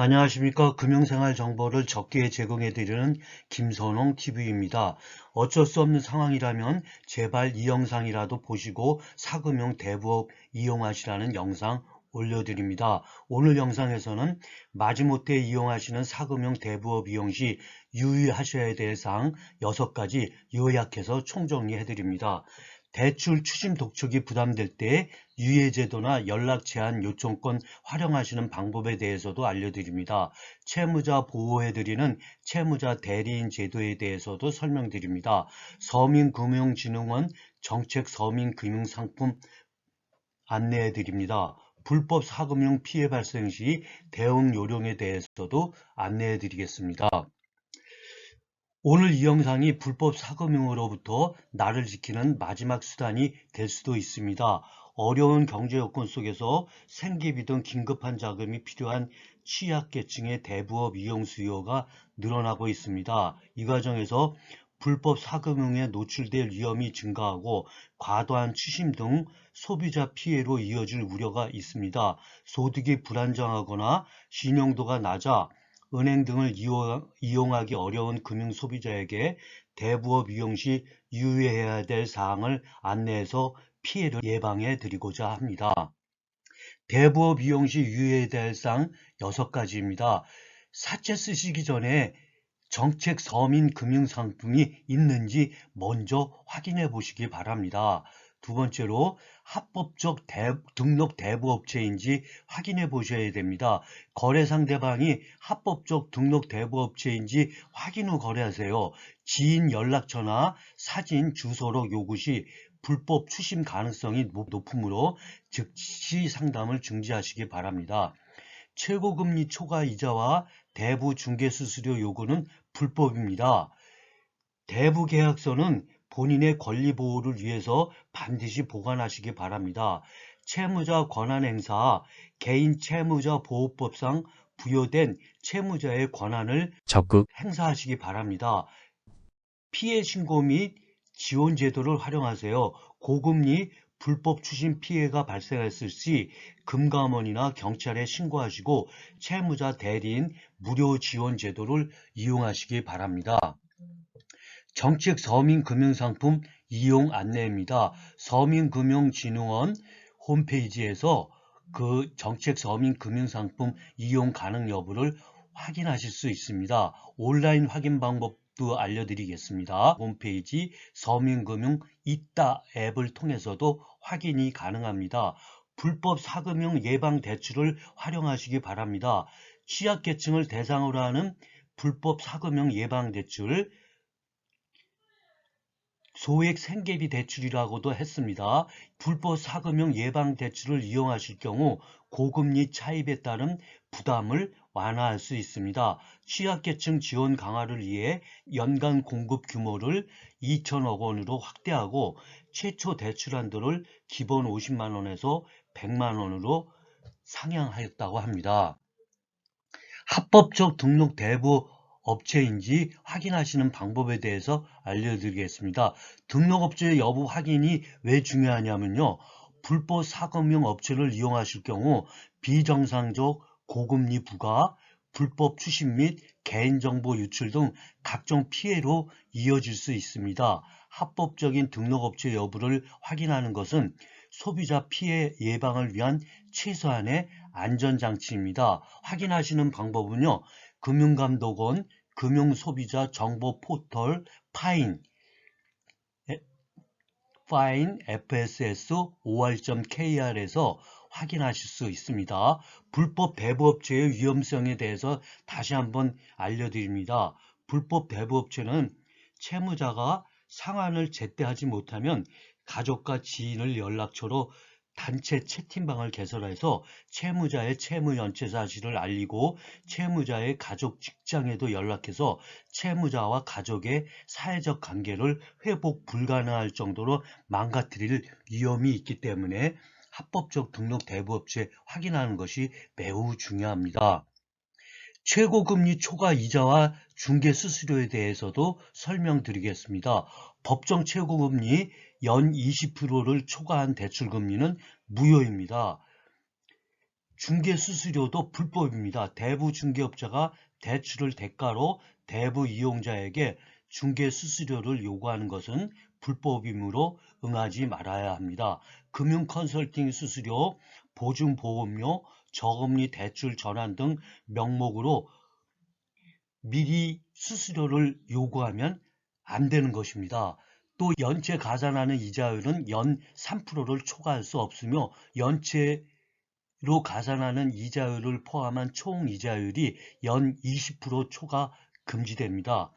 안녕하십니까. 금융생활 정보를 적게 제공해드리는 김선홍 TV입니다. 어쩔 수 없는 상황이라면 제발 이 영상이라도 보시고 사금융 대부업 이용하시라는 영상 올려드립니다. 오늘 영상에서는 마지못해 이용하시는 사금융 대부업 이용 시 유의하셔야 될 사항 6가지 요약해서 총정리해드립니다. 대출 추심 독촉이 부담될 때 유예제도나 연락 제한 요청권 활용하시는 방법에 대해서도 알려드립니다. 채무자 보호해드리는 채무자 대리인 제도에 대해서도 설명드립니다. 서민금융진흥원 정책 서민금융상품 안내해드립니다. 불법 사금융 피해 발생 시 대응 요령에 대해서도 안내해드리겠습니다. 오늘 이 영상이 불법 사금융으로부터 나를 지키는 마지막 수단이 될 수도 있습니다. 어려운 경제 여건 속에서 생계비 등 긴급한 자금이 필요한 취약계층의 대부업 이용 수요가 늘어나고 있습니다. 이 과정에서 불법 사금융에 노출될 위험이 증가하고 과도한 추심 등 소비자 피해로 이어질 우려가 있습니다. 소득이 불안정하거나 신용도가 낮아 은행 등을 이용하기 어려운 금융 소비자에게 대부업 이용 시 유의해야 될 사항을 안내해서 피해를 예방해 드리고자 합니다. 대부업 이용 시 유의해야 될 사항 6가지입니다. 사채 쓰시기 전에 정책 서민 금융 상품이 있는지 먼저 확인해 보시기 바랍니다. 두 번째로 합법적 대, 등록 대부업체인지 확인해 보셔야 됩니다. 거래 상대방이 합법적 등록 대부업체인지 확인 후 거래하세요. 지인 연락처나 사진, 주소로 요구 시 불법 추심 가능성이 높으므로 즉시 상담을 중지하시기 바랍니다. 최고금리 초과 이자와 대부 중개 수수료 요구는 불법입니다. 대부 계약서는 본인의 권리 보호를 위해서 반드시 보관하시기 바랍니다. 채무자 권한 행사, 개인 채무자 보호법상 부여된 채무자의 권한을 적극 행사하시기 바랍니다. 피해 신고 및 지원 제도를 활용하세요. 고금리 불법 추심 피해가 발생했을 시 금감원이나 경찰에 신고하시고 채무자 대리인 무료 지원 제도를 이용하시기 바랍니다. 정책 서민금융상품 이용 안내입니다. 서민금융진흥원 홈페이지에서 그 정책 서민금융상품 이용 가능 여부를 확인하실 수 있습니다. 온라인 확인 방법도 알려드리겠습니다. 홈페이지 서민금융 있다 앱을 통해서도 확인이 가능합니다. 불법 사금융 예방 대출을 활용하시기 바랍니다. 취약계층을 대상으로 하는 불법 사금융 예방 대출 소액 생계비 대출이라고도 했습니다. 불법 사금융 예방 대출을 이용하실 경우 고금리 차입에 따른 부담을 완화할 수 있습니다. 취약계층 지원 강화를 위해 연간 공급 규모를 2천억 원으로 확대하고 최초 대출 한도를 기본 50만 원에서 100만 원으로 상향하였다고 합니다. 합법적 등록 대부 업체인지 확인하시는 방법에 대해서 알려드리겠습니다. 등록업체 여부 확인이 왜 중요하냐면요. 불법 사금융 업체를 이용하실 경우 비정상적 고금리 부과, 불법 추심 및 개인정보 유출 등 각종 피해로 이어질 수 있습니다. 합법적인 등록업체 여부를 확인하는 것은 소비자 피해 예방을 위한 최소한의 안전장치입니다. 확인하시는 방법은요. 금융감독원 금융소비자 정보 포털 파인 파인 fss or.kr에서 확인하실 수 있습니다. 불법 대부업체의 위험성에 대해서 다시 한번 알려드립니다. 불법 대부업체는 채무자가 상환을 제때 하지 못하면 가족과 지인을 연락처로 단체 채팅방을 개설해서 채무자의 채무 연체 사실을 알리고 채무자의 가족 직장에도 연락해서 채무자와 가족의 사회적 관계를 회복 불가능할 정도로 망가뜨릴 위험이 있기 때문에 합법적 등록 대부업체 확인하는 것이 매우 중요합니다. 최고금리 초과 이자와 중개 수수료에 대해서도 설명드리겠습니다. 법정 최고금리 연 20%를 초과한 대출금리는 무효입니다. 중개 수수료도 불법입니다. 대부 중개업자가 대출을 대가로 대부 이용자에게 중개 수수료를 요구하는 것은 불법이므로 응하지 말아야 합니다. 금융 컨설팅 수수료, 보증 보험료, 저금리 대출 전환 등 명목으로 미리 수수료를 요구하면 안 되는 것입니다. 또 연체 가산하는 이자율은 연 3%를 초과할 수 없으며 연체로 가산하는 이자율을 포함한 총 이자율이 연 20% 초과 금지됩니다.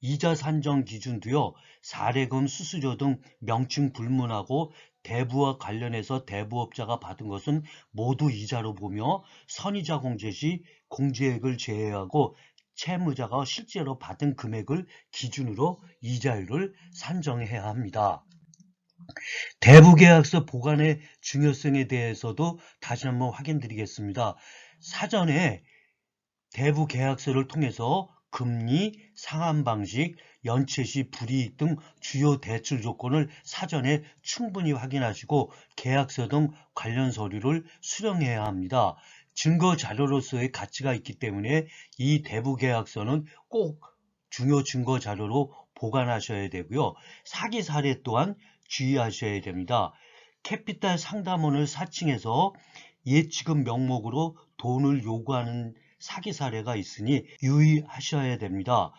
이자 산정 기준도요, 사례금 수수료 등 명칭 불문하고 대부와 관련해서 대부업자가 받은 것은 모두 이자로 보며 선이자 공제 시 공제액을 제외하고 채무자가 실제로 받은 금액을 기준으로 이자율을 산정해야 합니다. 대부계약서 보관의 중요성에 대해서도 다시 한번 확인드리겠습니다. 사전에 대부계약서를 통해서 금리, 상환 방식, 연체 시 불이익 등 주요 대출 조건을 사전에 충분히 확인하시고 계약서 등 관련 서류를 수령해야 합니다. 증거 자료로서의 가치가 있기 때문에 이 대부 계약서는 꼭 중요 증거 자료로 보관하셔야 되고요. 사기 사례 또한 주의하셔야 됩니다. 캐피탈 상담원을 사칭해서 예치금 명목으로 돈을 요구하는 사기 사례가 있으니 유의하셔야 됩니다.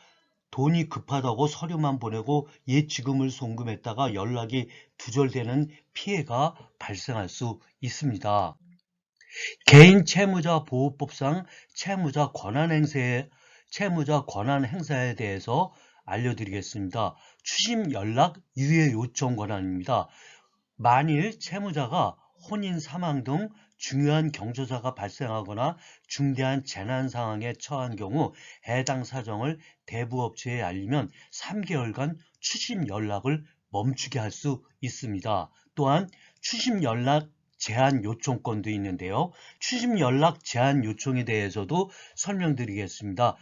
돈이 급하다고 서류만 보내고 예치금을 송금했다가 연락이 두절되는 피해가 발생할 수 있습니다. 개인 채무자 보호법상 채무자 권한 행사에 채무자 권한 행사에 대해서 알려드리겠습니다. 추심 연락 유예 요청 권한입니다. 만일 채무자가 혼인 사망 등 중요한 경조사가 발생하거나 중대한 재난 상황에 처한 경우 해당 사정을 대부업체에 알리면 3개월간 추심 연락을 멈추게 할 수 있습니다. 또한 추심 연락 제한 요청권도 있는데요. 추심 연락 제한 요청에 대해서도 설명드리겠습니다.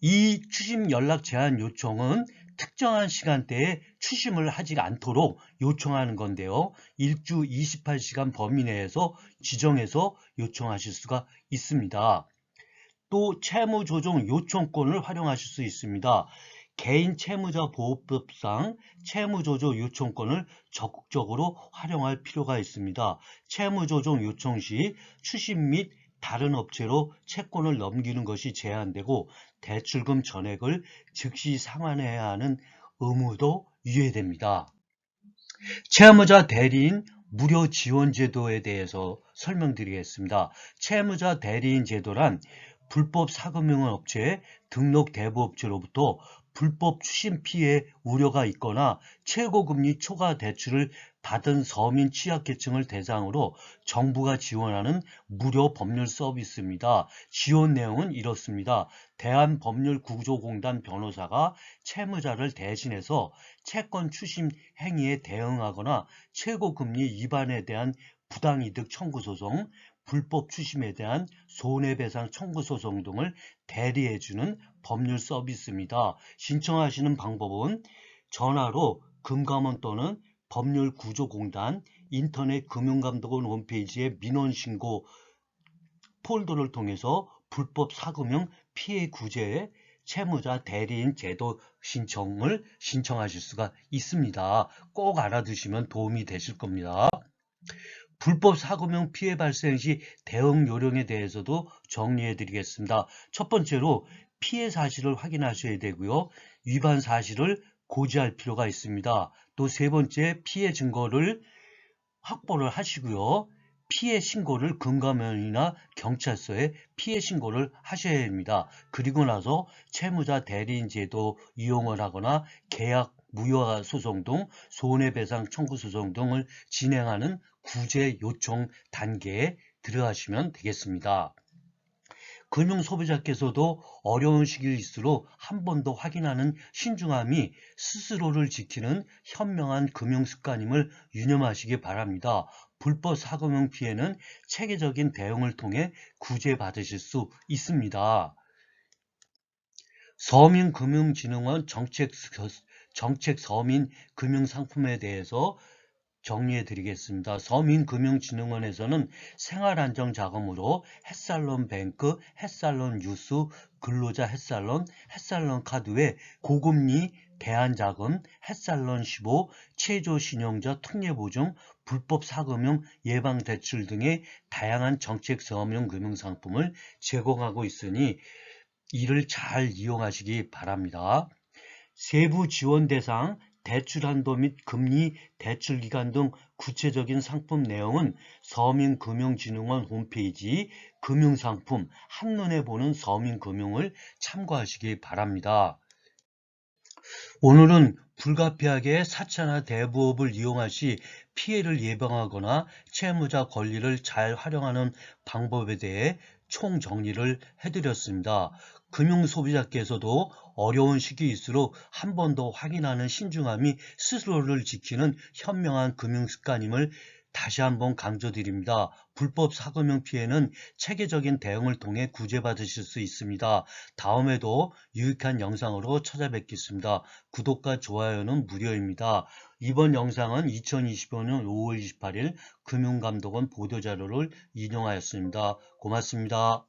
이 추심 연락 제한 요청은 특정한 시간대에 추심을 하지 않도록 요청하는 건데요. 일주 28시간 범위 내에서 지정해서 요청하실 수가 있습니다. 또 채무 조정 요청권을 활용하실 수 있습니다. 개인 채무자 보호법상 채무조정 요청권을 적극적으로 활용할 필요가 있습니다. 채무조정 요청 시 추심 및 다른 업체로 채권을 넘기는 것이 제한되고 대출금 전액을 즉시 상환해야 하는 의무도 유예됩니다. 채무자 대리인 무료 지원 제도에 대해서 설명드리겠습니다. 채무자 대리인 제도란 불법 사금융 업체 등록 대부업체로부터 불법 추심 피해 우려가 있거나 최고금리 초과 대출을 받은 서민 취약계층을 대상으로 정부가 지원하는 무료 법률 서비스입니다. 지원 내용은 이렇습니다. 대한법률구조공단 변호사가 채무자를 대신해서 채권 추심 행위에 대응하거나 최고금리 위반에 대한 부당이득 청구 소송, 불법 추심에 대한 손해배상 청구 소송 등을 대리해주는 법률 서비스입니다. 신청하시는 방법은 전화로 금감원 또는 법률구조공단 인터넷 금융감독원 홈페이지의 민원신고 폴더를 통해서 불법 사금융 피해 구제에 채무자 대리인 제도 신청을 신청하실 수가 있습니다. 꼭 알아두시면 도움이 되실 겁니다. 불법 사금융 피해 발생 시 대응 요령에 대해서도 정리해 드리겠습니다. 첫 번째로 피해 사실을 확인하셔야 되고요. 위반 사실을 고지할 필요가 있습니다. 또 세 번째 피해 증거를 확보를 하시고요. 피해 신고를 금감원이나 경찰서에 피해 신고를 하셔야 됩니다. 그리고 나서 채무자 대리인 제도 이용을 하거나 계약 무효화 소송 등 손해배상 청구 소송 등을 진행하는 구제 요청 단계에 들어가시면 되겠습니다. 금융 소비자께서도 어려운 시기일수록 한 번 더 확인하는 신중함이 스스로를 지키는 현명한 금융 습관임을 유념하시기 바랍니다. 불법 사금융 피해는 체계적인 대응을 통해 구제받으실 수 있습니다. 서민금융진흥원 정책, 정책 서민 금융상품에 대해서 정리해 드리겠습니다. 서민금융진흥원에서는 생활안정자금으로 햇살론 뱅크, 햇살론뉴스, 근로자 햇살론, 햇살론 카드 외 고금리 대안자금, 햇살론 15, 최저신용자 특례보증, 불법 사금융 예방대출 등의 다양한 정책 서민 금융상품을 제공하고 있으니 이를 잘 이용하시기 바랍니다. 세부 지원 대상, 대출 한도 및 금리, 대출 기간 등 구체적인 상품 내용은 서민금융진흥원 홈페이지 금융상품 한눈에 보는 서민금융을 참고하시기 바랍니다. 오늘은 불가피하게 사채나 대부업을 이용할 시 피해를 예방하거나 채무자 권리를 잘 활용하는 방법에 대해 총정리를 해드렸습니다. 금융소비자께서도 어려운 시기일수록 한 번 더 확인하는 신중함이 스스로를 지키는 현명한 금융 습관임을 다시 한번 강조드립니다. 불법 사금융 피해는 체계적인 대응을 통해 구제받으실 수 있습니다. 다음에도 유익한 영상으로 찾아뵙겠습니다. 구독과 좋아요는 무료입니다. 이번 영상은 2025년 5월 28일 금융감독원 보도자료를 인용하였습니다. 고맙습니다.